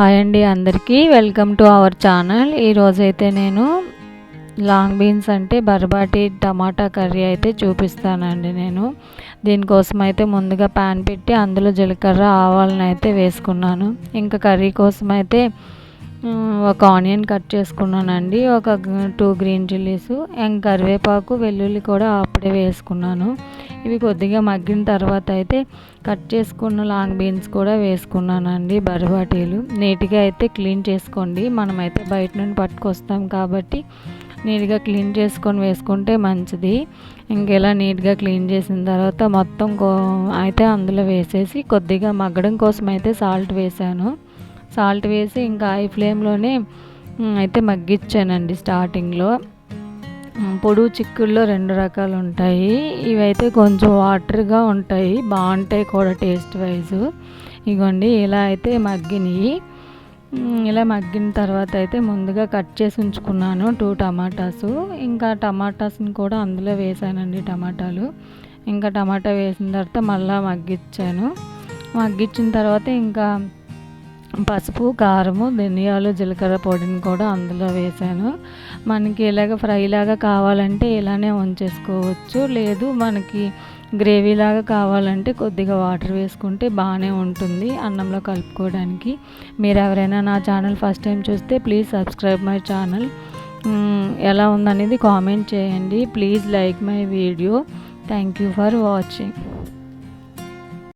Hi అండి అందరికీ. Welcome to our channel ఈరోజైతే నేను లాంగ్ బీన్స్ అంటే బర్బాటి టమాటా కర్రీ అయితే చూపిస్తానండి నేను. దీనికోసం అయితే ముందుగా ప్యాన్ పెట్టి అందులో జీలకర్ర ఆవాలను అయితే వేసుకున్నాను. ఇంకా కర్రీ కోసం అయితే ఒక ఆనియన్ కట్ చేసుకున్నానండి. ఒక టూ గ్రీన్ చిల్లీస్. అండ్ కరివేపాకు వెల్లుల్లి కూడా అప్పుడే వేసుకున్నాను. ఇవి కొద్దిగా మగ్గిన తర్వాత అయితే కట్ చేసుకున్న లాంగ్ బీన్స్ కూడా వేసుకున్నానండి బరబాటీలు. నీట్గా అయితే క్లీన్ చేసుకోండి. మనమైతే బయట నుండి పట్టుకొస్తాం కాబట్టి నీట్గా క్లీన్ చేసుకొని వేసుకుంటే మంచిది. ఇంకెలా నీట్గా క్లీన్ చేసిన తర్వాత మొత్తం అయితే అందులో వేసేసి కొద్దిగా మగ్గడం కోసం అయితే సాల్ట్ వేసాను. సాల్ట్ వేసి ఇంకా హై ఫ్లేమ్లోనే అయితే మగ్గించానండి స్టార్టింగ్లో. పొడుగు చిక్కుల్లో రెండు రకాలు ఉంటాయి. ఇవైతే కొంచెం వాటర్గా ఉంటాయి. బాగుంటాయి కూడా టేస్ట్ వైజ్. ఇగోండి ఇలా అయితే మగ్గినాయి. ఇలా మగ్గిన తర్వాత అయితే ముందుగా కట్ చేసి ఉంచుకున్నాను టూ టమాటాస్. ఇంకా టమాటాస్ని కూడా అందులో వేసానండి టమాటాలు. ఇంకా టమాటా వేసిన తర్వాత మళ్ళీ మగ్గిచ్చాను. మగ్గించిన తర్వాత ఇంకా పసుపు కారము ధనియాలు జీలకర్ర పొడిని కూడా అందులో వేసాను. మనకి ఇలాగ ఫ్రైలాగా కావాలంటే ఇలానే ఉంచేసుకోవచ్చు. లేదు మనకి గ్రేవీలాగా కావాలంటే కొద్దిగా వాటర్ వేసుకుంటే బాగానే ఉంటుంది అన్నంలో కలుపుకోవడానికి. మీరు ఎవరైనా నా ఛానల్ ఫస్ట్ టైం చూస్తే ప్లీజ్ సబ్స్క్రైబ్ మై ఛానల్. ఎలా ఉందనేది కామెంట్ చేయండి. Please like my video. Thank you for watching.